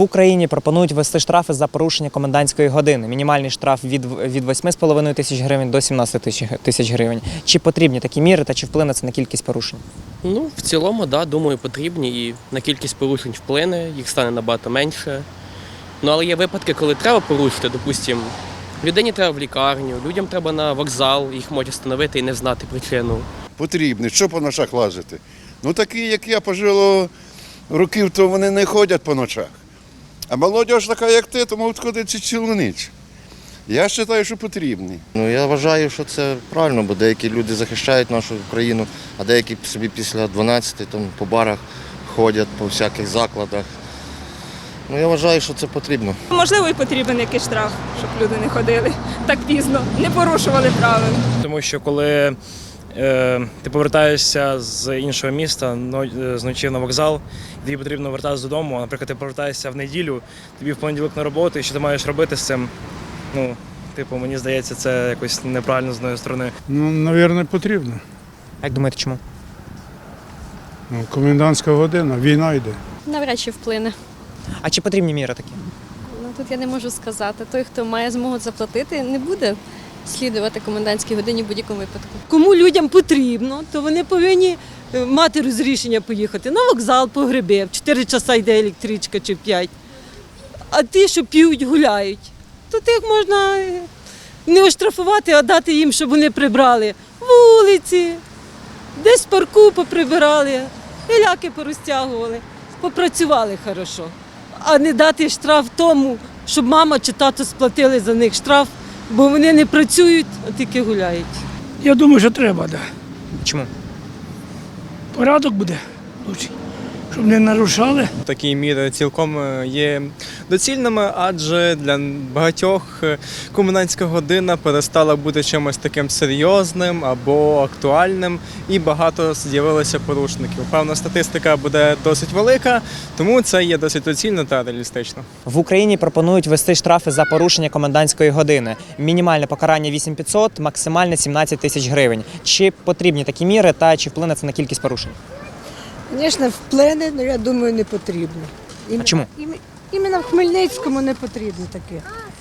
В Україні пропонують ввести штрафи за порушення комендантської години. Мінімальний штраф від, від 8,5 тисяч гривень до 17 тисяч- тисяч гривень. Чи потрібні такі міри та чи вплине це на кількість порушень? Ну, в цілому, да, думаю, потрібні і на кількість порушень вплине, їх стане набагато менше. Ну, але є випадки, коли треба порушити, допустимо, людині треба в лікарню, людям треба на вокзал, їх можуть встановити і не знати причину. потрібні. Що по ночах лазити? Ну такі, як я пожило років, то вони не ходять по ночах. А молодь така, як ти, то можуть ходити цілу ніч. Я вважаю, що потрібні. Ну я вважаю, що це правильно, бо деякі люди захищають нашу країну, а деякі собі після 12 там по барах ходять по всяких закладах. Ну я вважаю, що це потрібно. Можливо, і потрібен якийсь штраф, щоб люди не ходили так пізно, не порушували правил. Тому що коли ти повертаєшся з іншого міста е, з ночі на вокзал, тобі потрібно повертатися додому. Наприклад, ти повертаєшся в неділю, тобі в понеділок на роботу, і що ти маєш робити з цим? Ну, типу, мені здається, це якось неправильно з одної сторони. Ну, мабуть, потрібно. Як думаєте, чому? Ну, комендантська година, війна йде. Навряд чи вплине. А чи потрібні міри такі? Ну тут я не можу сказати. Той, хто має змогу заплатити, не буде слідувати комендантській годині в будь-якому випадку. Кому людям потрібно, то вони повинні е, мати розрішення поїхати на вокзал по гриби. В 4 часа йде електричка чи в 5. А ті, що п'ють, гуляють, то тих можна е, не оштрафувати, а дати їм, щоб вони прибрали вулиці, десь в парку поприбирали, гіляки порозтягували, попрацювали хорошо. А не дати штраф тому, щоб мама чи тато сплатили за них штраф, бо вони не працюють, а тільки гуляють. Я думаю, що треба, да. Чому? Порядок буде лучше, щоб не нарушали. Такі міри цілком е, є доцільними, адже для багатьох е, комендантська година перестала бути чимось таким серйозним або актуальним, і багато з'явилося порушників. Певна статистика буде досить велика, тому це є досить доцільно та реалістично. В Україні пропонують ввести штрафи за порушення комендантської години. Мінімальне покарання 8500, максимальне 17 тисяч гривень. Чи потрібні такі міри та чи вплине це на кількість порушень? Звісно, вплине, але я думаю, не потрібно. А чому? Ім- Іменно в Хмельницькому не потрібно таке.